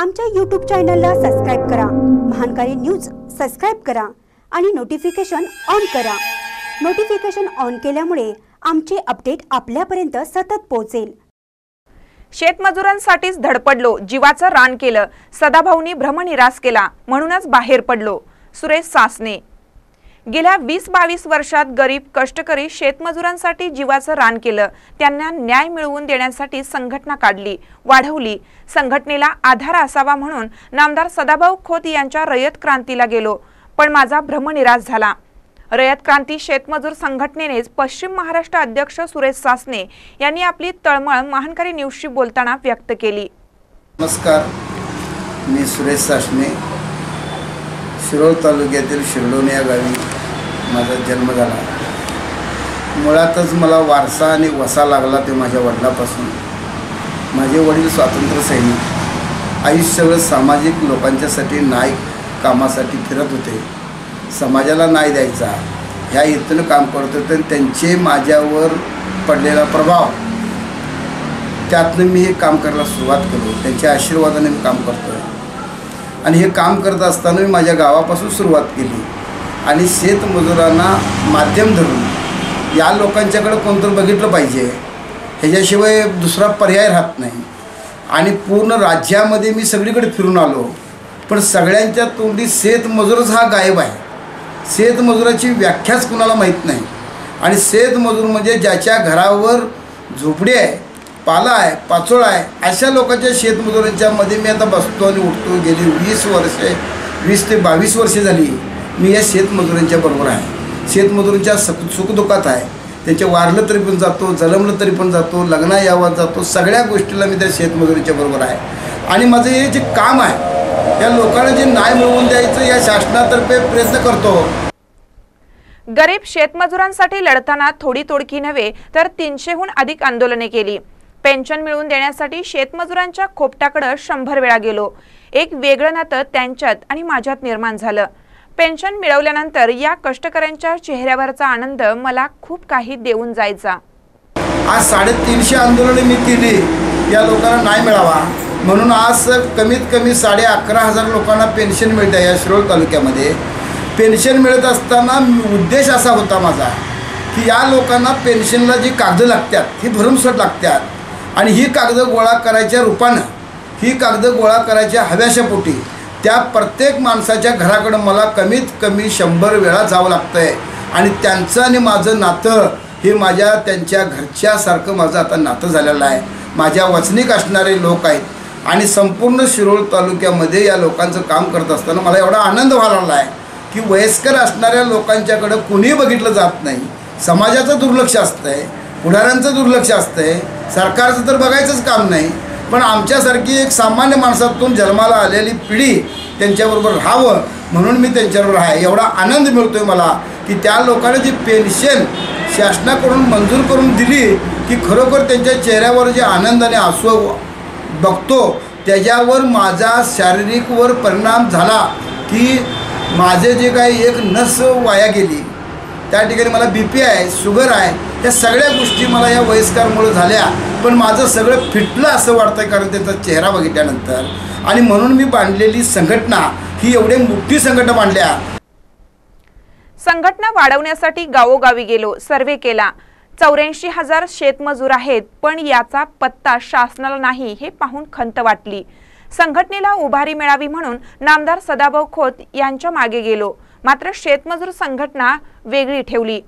आमच्या यूट्यूब चॅनलला सबस्क्राईब करा. महानकारी न्यूज सबस्क्राईब करा आणि नोटिफिकेशन ऑन करा. नोटिफिकेशन ऑन केल्यामुळे आमचे अपडेट आपल्यापर्यंत सतत पोहोचेल. शेतमजुरांसाठीच धडपडलो जीवाचं रान केलं. सदाभाऊनी भ्रमनिरास केला म्हणूनच बाहेर पडलो. सुरेश सासने गेल्या वीस बावीस वर्षात गरीब कष्टकरी शेतमजुरांसाठी जीवाचं रान केलं. त्यांना न्याय मिळवून देण्यासाठी संघटना काढली वाढवली. संघटनेला आधार असावा म्हणून नामदार सदाभाऊ खोत यांच्या रयत क्रांतीला गेलो पण माझा भ्रमनिराश झाला. रयत क्रांती शेतमजूर संघटनेनेच पश्चिम महाराष्ट्र अध्यक्ष सुरेश सासने यांनी आपली तळमळ महानकारी न्यूजशी बोलताना व्यक्त केली. नमस्कार मी सुरेश सासने. शिरोळ तालुक्यातील शिरडोन या गावी माझा जन्म झाला. मुळातच मला वारसा आणि वसा लागला ते माझ्या वडिलापासून. माझे वडील स्वातंत्र्य सैनिक आयुष्यभर सामाजिक लोकांच्यासाठी न्याय कामासाठी फिरत होते. समाजाला न्याय द्यायचा. ह्या हेतून काम करत होते आणि त्यांचे माझ्यावर पडलेला प्रभाव. त्यातनं मी हे काम करायला सुरुवात केलो. त्यांच्या आशीर्वादाने मी काम करतो आहे आणि हे काम करत असताना मी माझ्या गावापासून सुरुवात केली. आणि शेतमजुरांना माध्यम धरून या लोकांच्याकडं कोणतं बघितलं पाहिजे. ह्याच्याशिवाय दुसरा पर्याय राहत नाही. आणि पूर्ण राज्यामध्ये मी सगळीकडे फिरून आलो. पण सगळ्यांच्या तोंडी शेतमजूरच हा गायब आहे. शेतमजुराची व्याख्याच कुणाला माहीत नाही. आणि शेतमजूर म्हणजे ज्याच्या घरावर झोपडी आहे पाला आहे पाचोळा आहे. अशा लोकांच्या शेतमजुरांच्या मध्ये मी आता बसतो आणि उठतो. गेली वीस वर्षे वीस ते बावीस वर्षे झाली मी या शेतमजुरांच्या बरोबर आहे. शेतमजुरांच्या सख सुखदुःखात आहे. त्यांच्या वारलं तरी पण जातो जलमलं तरी पण जातो लग्ना यावात जातो. सगळ्या गोष्टीला मी त्या शेतमजुरीच्या बरोबर आहे. आणि माझं हे जे काम आहे या लोकांना जे न्याय मिळवून द्यायचं या शासनातर्फे प्रयत्न करतो. गरीब शेतमजुरांसाठी लढताना थोडी तोडकी नव्हे तर तीनशेहून अधिक आंदोलने केली. पेन्शन मिळवून देण्यासाठी शेतमजुरांच्या खोपटाकडं शंभर वेळा गेलो. एक वेगळं नातं त्यांच्यात आणि माझ्यात निर्माण झालं. पेन्शन मिळवल्यानंतर या कष्टकऱ्यांच्या चेहऱ्यावरचा आनंद मला खूप काही देऊन जायचा. आज साडेतीनशे आंदोलने मी केली. या लोकांना नाही मिळावा. म्हणून आज कमीत कमी साडे अकरा हजार लोकांना पेन्शन मिळते या शिरोळ तालुक्यामध्ये. पेन्शन मिळत असताना उद्देश असा होता माझा की या लोकांना पेन्शनला जी कागदं लागतात ही भरमसट लागतात. आणि ही कागदं गोळा करायच्या रूपानं ही कागदं गोळा करायच्या हव्याशा पोटी त्या प्रत्येक माणसाच्या घराकडं मला कमीत कमी शंभर वेळा जावं लागतं आहे आणि त्यांचं आणि माझं नातं हे माझ्या त्यांच्या घरच्यासारखं माझं आता नातं झालेलं आहे. माझ्या वचनिक असणारे लोक आहेत. आणि संपूर्ण शिरोळ तालुक्यामध्ये या लोकांचं काम करत असताना मला एवढा आनंद व्हायला आहे की वयस्कर असणाऱ्या लोकांच्याकडं कुणीही बघितलं जात नाही. समाजाचं दुर्लक्ष असतं आहे पुढाऱ्यांचं दुर्लक्ष असतं आहे सरकारचं तर बघायचंच काम नाही पण आमच्यासारखी एक सामान्य माणसातून जन्माला आलेली पिढी त्यांच्याबरोबर राहावं म्हणून मी त्यांच्याबरोबर आहे. एवढा आनंद मिळतो आहे मला की त्या लोकांनी जी पेन्शन शासनाकडून मंजूर करून दिली की खरोखर त्यांच्या चेहऱ्यावर जे आनंद आणि आसू बघतो त्याच्यावर माझा शारीरिकवर परिणाम झाला की माझे जे काही एक नस वाया गेली. त्या ठिकाणी मला बी पी आहे शुगर आहे या सगळ्या गोष्टी मला या वयस्करमुळे झाल्या. पण माझं सगळं फिटलं असं वाटतंय कारण त्याचा चेहरा बघितल्यानंतर. आणि म्हणून मी बांधलेली संघटना ही एवढी मोठी संघटना बांधल्या. संघटना वाढवण्यासाठी गावोगावी गेलो सर्वे केला. चौऱ्याऐंशी हजार शेतमजूर आहेत पण याचा पत्ता शासनाला नाही हे पाहून खंत वाटली. संघटनेला उभारी मिळावी म्हणून नामदार सदाभाऊ खोत यांच्या मागे गेलो. मात्र शेतमजूर संघटना वेगळी ठेवली.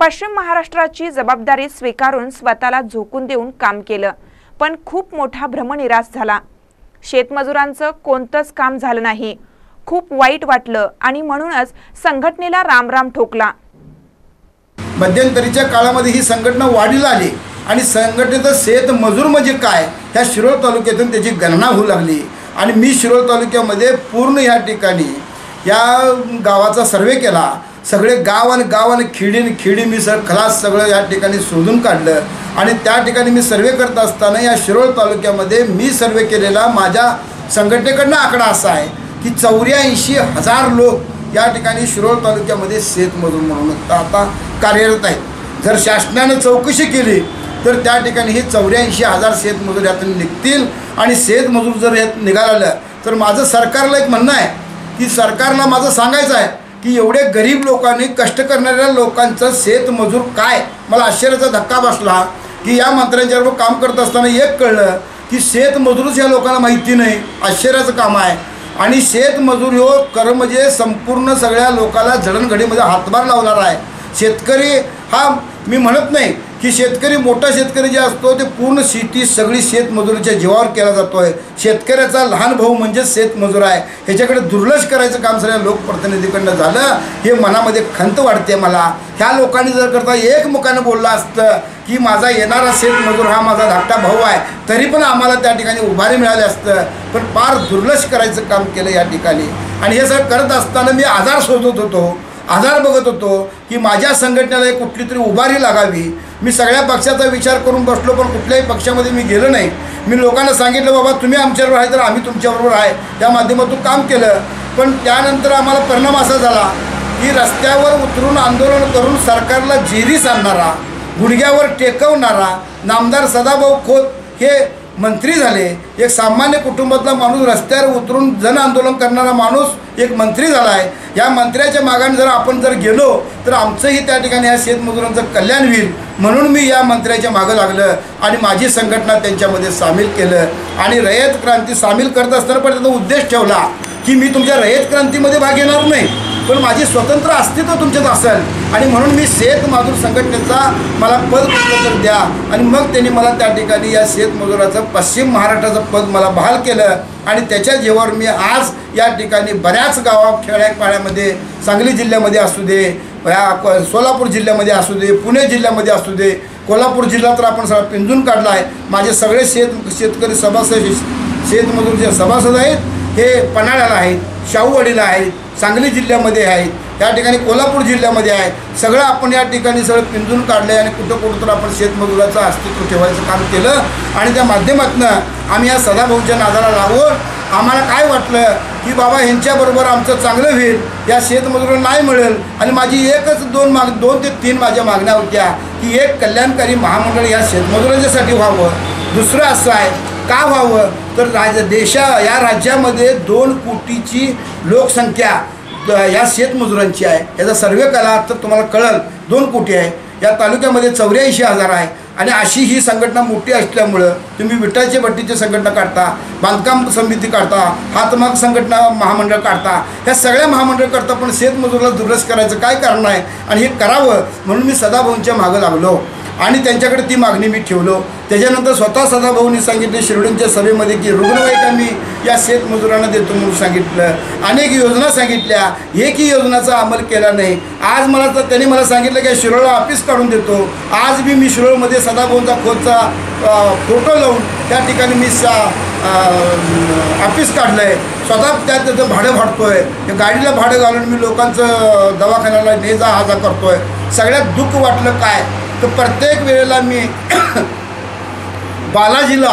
पश्चिम महाराष्ट्राची जबाबदारी स्वीकारून स्वतःला झोकून देऊन काम केलं पण खूप मोठा भ्रमनिरास झाला. शेतमजुरांचं कोणतंच काम झालं नाही. खूप वाईट वाटलं आणि म्हणूनच संघटनेला रामराम ठोकला. मध्यंतरीच्या काळामध्ये ही संघटना वाढीला आली आणि संघटनेचं शेत मजूर म्हणजे काय ह्या शिरोळ तालुक्यातून त्याची गणना होऊ लागली. आणि मी शिरोळ तालुक्यामध्ये पूर्ण ह्या ठिकाणी या गावाचा सर्वे केला सगळे गाव आणि गाव आणि मी सर खलास सगळं या ठिकाणी शोधून काढलं. आणि त्या ठिकाणी मी सर्वे करत असताना या शिरोळ तालुक्यामध्ये मी सर्वे केलेला माझ्या संघटनेकडनं आकडा असा आहे की चौऱ्याऐंशी हजार लोक या ठिकाणी शिरोळ तालुक्यामध्ये शेतमजूर म्हणून आता कार्यरत आहेत. जर शासनानं चौकशी केली तर त्या ठिकाणी हे चौऱ्याऐंशी हजार शेतमजूर यातून निघतील. आणि शेतमजूर जर यात निघालं तर माझं सरकारला एक म्हणणं आहे की सरकारला माझं सांगायचं आहे की एवढे गरीब लोकांनी कष्ट करणाऱ्या लोकांचं शेतमजूर काय? मला आश्चर्याचा धक्का बसला की या मंत्र्यांच्याबरोबर काम करत असताना एक कळलं की शेतमजूरच या लोकांना माहिती नाही आश्चर्याचं काम आहे. आणि शेतमजूर हो कर म्हणजे संपूर्ण सगळ्या लोकांना जडणघडीमध्ये हातभार लावणार आहे. शेतकरी हा मी म्हणत नाही की शेतकरी मोठा शेतकरी जे असतो ते पूर्ण शेती सगळी शेतमजुरीच्या जीवावर केला जातो आहे शेतकऱ्याचा लहान भाऊ म्हणजेच शेतमजूर आहे. ह्याच्याकडे दुर्लक्ष करायचं काम सगळ्या लोकप्रतिनिधीकडनं झालं. हे मनामध्ये खंत वाटते मला. ह्या लोकांनी जर करता एकमुखानं बोललं असतं की माझा येणारा शेतमजूर हा माझा धाकटा भाऊ आहे तरी पण आम्हाला त्या ठिकाणी उभारी मिळाली असतं. पण फार दुर्लक्ष करायचं काम केलं या ठिकाणी. आणि हे सगळं करत असताना मी आजार शोधत होतो. आधार बघत होतो की माझ्या संघटनेला एक कुठली तरी उभारी लागावी. मी सगळ्या पक्षाचा विचार करून बसलो पण कुठल्याही पक्षामध्ये मी गेलो नाही. मी लोकांना सांगितलं बाबा तुम्ही आमच्याबरोबर आहे तर आम्ही तुमच्याबरोबर आहे. त्या माध्यमातून काम केलं. पण त्यानंतर आम्हाला परिणाम असा झाला की रस्त्यावर उतरून आंदोलन करून सरकारला जेरीस आणणारा गुडघ्यावर टेकवणारा नामदार सदाभाऊ खोत हे मंत्री झाले एक सामान्य कुटुंबातला माणूस रस्त्यावर उतरून जन आंदोलन करणारा माणूस एक मंत्री झाला आहे या मंत्र्याच्या मागाने जर आपण जर गेलो तर आमचंही त्या ठिकाणी या शेतमजुरांचं कल्याण होईल. म्हणून मी या मंत्र्याच्या मागं लागलं आणि माझी संघटना त्यांच्यामध्ये सामील केलं. आणि रयत क्रांती सामील करत असताना पण त्याचा उद्देश ठेवला की मी तुमच्या रयत क्रांतीमध्ये भाग घेणार नाही. पण माझी स्वतंत्र अस्तित्व तुमच्यात असेल. आणि म्हणून मी शेतमजूर संघटनेचा मला पद कुठलं तर द्या. आणि मग त्यांनी मला त्या ठिकाणी या शेतमजुराचं पश्चिम महाराष्ट्राचं पद मला बहाल केलं. आणि त्याच्या जेवर मी आज या ठिकाणी बऱ्याच गावा खेड्यापाड्यामध्ये सांगली जिल्ह्यामध्ये असू दे या सोलापूर जिल्ह्यामध्ये असू दे पुणे जिल्ह्यामध्ये असू दे कोल्हापूर जिल्हा तर आपण सगळा पिंजून काढला आहे माझे सगळे शेत शेतकरी सभासद शेतमजूर जे सभासद आहेत हे पन्हाळ्याला आहेत शाहूवाडीला आहेत सांगली जिल्ह्यामध्ये आहेत या ठिकाणी कोल्हापूर जिल्ह्यामध्ये आहे सगळं आपण या ठिकाणी सगळं पिंजून काढलं आहे आणि कुठं कुठं तर आपण शेतमजुराचं अस्तित्व ठेवायचं काम केलं. आणि त्या माध्यमातून आम्ही या सदाभाऊच्या नादाला लावून आम्हाला काय वाटलं की बाबा ह्यांच्याबरोबर आमचं चांगलं होईल या शेतमजुरांना नाही मिळेल. आणि माझी एकच दोन माग दोन ते तीन माझ्या मागण्या होत्या की एक कल्याणकारी महामंडळ या शेतमजुरांच्यासाठी व्हावं. दुसरं असं आहे का व्हावं? तर राज देशा या राज्यामध्ये दोन कोटीची लोकसंख्या या शेतमजुरांची आहे. याचा सर्वे केला तर तुम्हाला कळल दोन कोटी आहे. या तालुक्यामध्ये चौऱ्याऐंशी हजार आहे. आणि अशी ही संघटना मोठी असल्यामुळं तुम्ही विठाचे भट्टीची संघटना काढता बांधकाम समिती काढता हातमाग संघटना महामंडळ काढता. ह्या सगळ्या महामंडळ करता पण शेतमजुराला दुर्लक्ष करायचं काय कारण आहे? आणि हे करावं म्हणून मी सदाभाऊंच्या मागं लागलो. आणि त्यांच्याकडे ती मागणी मी ठेवलो. त्याच्यानंतर स्वतः सदाभाऊंनी सांगितले शिरडूंच्या सभेमध्ये की रुग्णवाहिका मी या शेतमजुरांना देतो म्हणून सांगितलं. अनेक योजना सांगितल्या. एकही योजनाचा अंमल केला नाही. आज मला तर त्यांनी मला सांगितलं की शिरोळला ऑफिस काढून देतो. आज मी मी शिरोळमध्ये सदाभाऊंचा खोदचा फोटो लावून त्या ठिकाणी मी सा ऑफिस काढलं आहे स्वतः त्यात त्याचं भाडं भाडतो आहे गाडीला भाडं घालून मी लोकांचं दवाखान्याला ने जा हा जा करतोय. सगळ्यात दुःख वाटलं काय? तर प्रत्येक वेळेला मी बालाजीला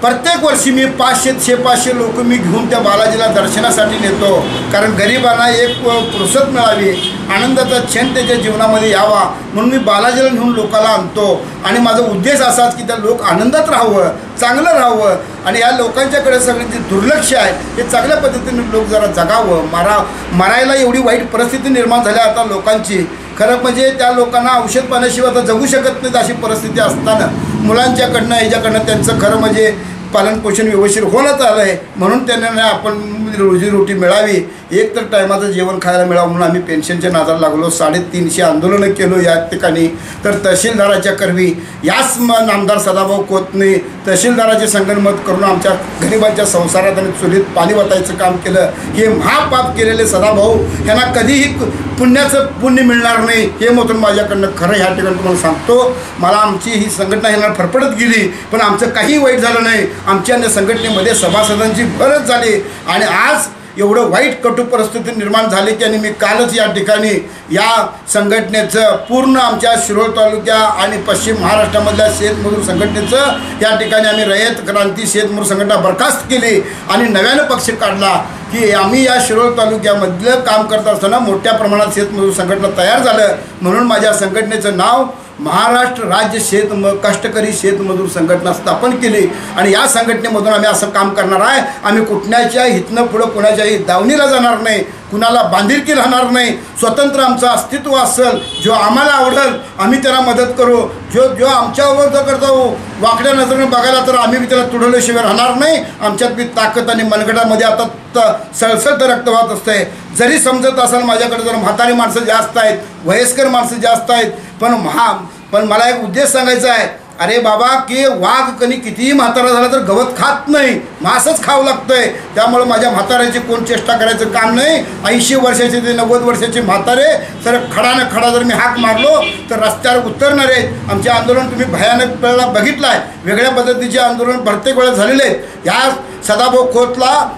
प्रत्येक वर्षी मी पाचशे शे पाचशे लोक मी घेऊन त्या बालाजीला दर्शनासाठी नेतो. कारण गरिबांना एक फुरसत मिळावी आनंदाचा क्षण त्याच्या जीवनामध्ये यावा म्हणून मी बालाजीला घेऊन लोकाला आणतो. आणि माझा उद्देश असाच की त्या लोक आनंदात राहावं चांगलं राहावं. आणि या लोकांच्याकडे सगळे जे दुर्लक्ष आहे हे चांगल्या पद्धतीने लोक जरा जगावं. मारा मरायला एवढी वाईट परिस्थिती निर्माण झाल्या आता लोकांची. खरं म्हणजे त्या लोकांना औषध पाण्याशिवाय आता जगू शकत नाहीत अशी परिस्थिती असताना मुलांच्याकडनं ह्याच्याकडनं त्यांचं खरं म्हणजे पालनपोषण व्यवस्थित होणंच आलं आहे म्हणून त्यांना आपण आपण रोजीरोटी मिळावी एक तर टायमाचं जेवण खायला मिळावं म्हणून आम्ही पेन्शनच्या नादाला लागलो साडेतीनशे आंदोलनं केलो या ठिकाणी. तर तहसीलदाराच्या करवी याच म आमदार सदाभाऊ कोतने तहसीलदाराचे संगणमत करून आमच्या गरिबांच्या संसारात आणि चुलीत पाणी वाटायचं काम केलं. हे महापाप केलेले सदाभाऊ यांना कधीही पुण्याचं पुण्य मिळणार नाही हे मतून माझ्याकडनं खरं ह्या ठिकाणी तुम्हाला सांगतो. मला आमची ही संघटना ह्यांना फरफडत गेली पण आमचं काही वाईट झालं नाही. आमच्या संघटनेमध्ये सभासदांची भरच झाली आणि आज आज एवढं वाईट कटू परिस्थिती निर्माण झाली की आणि मी कालच या ठिकाणी या संघटनेचं पूर्ण आमच्या शिरोळ तालुक्या आणि पश्चिम महाराष्ट्रामधल्या शेतमजूर संघटनेचं या ठिकाणी आम्ही रयत क्रांती शेतमजूर संघटना बरखास्त केली आणि नव्यानं पक्ष काढला की आम्ही या शिरोळ तालुक्यामधलं काम करत असताना मोठ्या प्रमाणात शेतमजूर संघटना तयार झालं. म्हणून माझ्या संघटनेचं नाव महाराष्ट्र राज्य शेत म कष्टकरी शेतमजूर संघटना स्थापन केली आणि या संघटनेमधून आम्ही असं काम करणार आहे. आम्ही कुठण्याच्या हितनं पुढं कुणाच्याही दावणीला जाणार नाही कुणाला बांधिलकी राहणार नाही. स्वतंत्र आमचं अस्तित्व असेल जो आम्हाला आवडेल आम्ही त्याला मदत करू. जो जो आमच्यावर जर करता वाकड्या नजरेने बघायला तर आम्ही बी त्याला तुडवल्याशिवाय राहणार नाही. आमच्यात बी ताकद आणि मनगटामध्ये आता त सळसळतं रक्त वाहत असते जरी समजत असाल माझ्याकडे जर म्हातारी माणसं जास्त आहेत वयस्कर माणसं जास्त आहेत पण महा पण मला एक उद्देश सांगायचा आहे. अरे बाबा की वाघ कधी कितीही म्हातारा झाला तर गवत खात नाही मासच खावं लागतंय. त्यामुळं माझ्या म्हाताऱ्याची कोण चेष्टा करायचं काम नाही. ऐंशी वर्षाचे ते नव्वद वर्षाचे म्हातारे तर खडानं खडा जर मी हाक मारलो तर रस्त्यावर उतरणार आहेत. आमचे आंदोलन तुम्ही भयानक वेळेला बघितलं आहे वेगळ्या पद्धतीचे आंदोलन प्रत्येक वेळा झालेले आहेत. या सदाभाऊ खोतला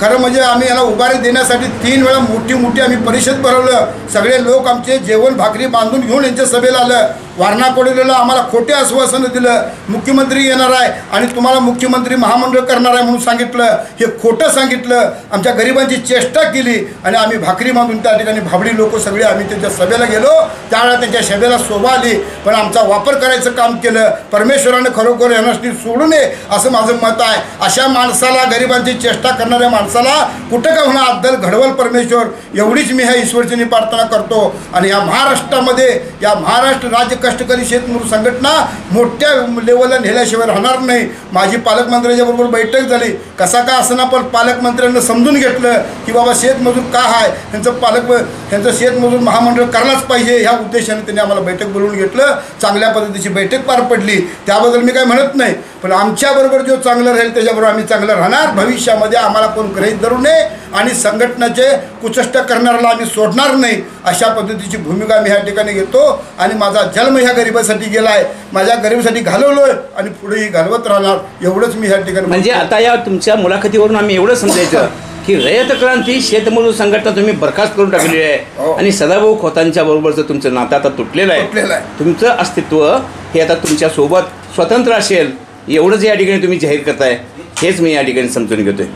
खरं म्हणजे आम्ही याला उभारी देण्यासाठी तीन वेळा मोठी मोठी आम्ही परिषद भरवलं. सगळे लोक आमचे जेवण भाकरी बांधून घेऊन यांच्या सभेला आलं. वारणा कोडिलेला आम्हाला खोटे आश्वासनं दिलं. मुख्यमंत्री येणार आहे आणि तुम्हाला मुख्यमंत्री महामंडळ करणार आहे म्हणून सांगितलं. हे खोटं सांगितलं. आमच्या गरिबांची चेष्टा केली आणि आम्ही भाकरी बांधून त्या ठिकाणी भाबडी लोक सगळे आम्ही त्यांच्या सभेला गेलो. त्यावेळेला त्यांच्या सभेला शोभा आली. पण आमचा वापर करायचं काम केलं. परमेश्वरानं खरोखर यांना सोडू नये असं माझं मत आहे. अशा माणसाला गरिबांची चेष्टा करणाऱ्या माणसाला कुठं का होणार? अद्दल घडवल परमेश्वर एवढीच मी ह्या ईश्वरचनी प्रार्थना करतो. आणि या महाराष्ट्रामध्ये या महाराष्ट्र राज्य कष्टकरी शेतमजूर संघटना मोठ्या लेवलला नेल्याशिवाय राहणार नाही. माझी पालकमंत्र्यांच्या बरोबर बैठक झाली. कसा का असना पण पालकमंत्र्यांना समजून घेतलं की बाबा शेतमजूर का आहे ह्यांचं पालक ह्यांचं शेतमजूर महामंडळ करायलाच पाहिजे. ह्या उद्देशाने त्यांनी आम्हाला बैठक बोलवून घेतलं. चांगल्या पद्धतीची बैठक पार पडली. त्याबद्दल मी काय म्हणत नाही. पण आमच्याबरोबर जो चांगलं राहील त्याच्याबरोबर आम्ही चांगलं राहणार. भविष्यामध्ये आम्हाला कोण ग्रहित धरू नये आणि संघटनाचे कुचष्ट करणाऱ्याला आम्ही सोडणार नाही अशा पद्धतीची भूमिका मी ह्या ठिकाणी घेतो. आणि माझा जन्म ह्या गरिबासाठी गेला आहे. माझ्या गरिबासाठी घालवलोय आणि पुढेही घालवत राहणार. एवढंच मी ह्या ठिकाणी म्हणजे म्हणतो. आता या तुमच्या मुलाखतीवरून आम्ही एवढं समजायचं. की रयत क्रांती शेतमजूर संघटना तुम्ही बरखास्त करून टाकलेली हो. आहे आणि सदाभाऊ खोतांच्या बरोबरचं तुमचं नातं आता तुटलेलं आहे. तुमचं अस्तित्व हे आता तुमच्यासोबत स्वतंत्र असेल एवढंच या ठिकाणी तुम्ही जाहीर करताय हेच मी या ठिकाणी समजून घेतोय